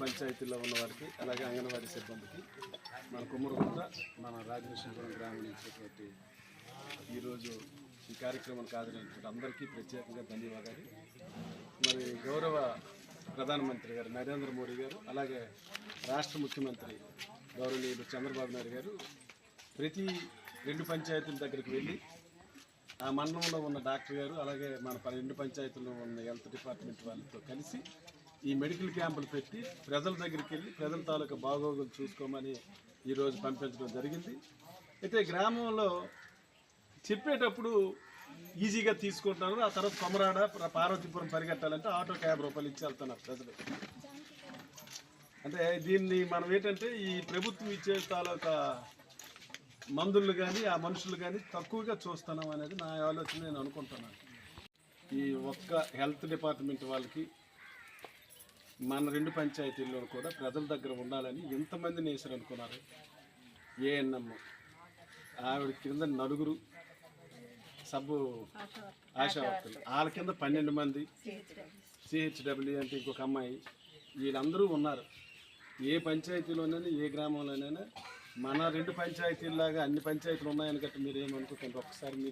పంచాయతీల్లో ఉన్న వారికి అలాగే అంగన్వాడీ సిబ్బందికి మన కుమ్మరగుంట మన రాజకృష్ణపురం గ్రామం నుంచి ఈరోజు ఈ కార్యక్రమానికి హాజరైనటువంటి అందరికీ ప్రత్యేకంగా ధన్యవాదాలు. మరి గౌరవ ప్రధానమంత్రి గారు నరేంద్ర మోడీ గారు అలాగే రాష్ట్ర ముఖ్యమంత్రి గౌరవనీయులు చంద్రబాబు నాయుడు గారు ప్రతి రెండు పంచాయతీల దగ్గరికి వెళ్ళి ఆ మండలంలో ఉన్న డాక్టర్ గారు అలాగే మన పన్నెండు రెండు పంచాయతీల్లో ఉన్న హెల్త్ డిపార్ట్మెంట్ వాళ్ళతో కలిసి ఈ మెడికల్ క్యాంపులు పెట్టి ప్రజల దగ్గరికి వెళ్ళి ప్రజల తాలూకా బాగోగులు చూసుకోమని ఈరోజు పంపించడం జరిగింది. అయితే గ్రామంలో చెప్పేటప్పుడు ఈజీగా తీసుకుంటున్నారు. ఆ తర్వాత కొమరాడ పార్వతీపురం పరిగెట్టాలంటే ఆటో క్యాబ్ రూపాయలు ఇచ్చి వెళ్తున్నారు ప్రజలు. అంటే దీన్ని మనం ఏంటంటే ఈ ప్రభుత్వం ఇచ్చే తాలూకా మందులు కానీ ఆ మనుషులు కానీ తక్కువగా చూస్తున్నాం అనేది నా ఆలోచన నేను అనుకుంటున్నాను. ఈ ఒక్క హెల్త్ డిపార్ట్మెంట్ వాళ్ళకి మన రెండు పంచాయతీల్లో కూడా ప్రజల దగ్గర ఉండాలని ఎంతమంది నేసారు అనుకున్నారు? ఏఎన్ఎం ఆవిడ కింద నలుగురు సబ్బు ఆశావర్తలు. వాళ్ళ కింద పన్నెండు మంది. సిహెచ్డబ్ల్యూ అంటే ఇంకొక అమ్మాయి. వీళ్ళందరూ ఉన్నారు. ఏ పంచాయతీలోనైనా ఏ గ్రామంలోనైనా మన రెండు పంచాయతీల్లాగా అన్ని పంచాయతీలు ఉన్నాయని గట్టి మీరు ఏమనుకోకండి ఒక్కసారి మీరు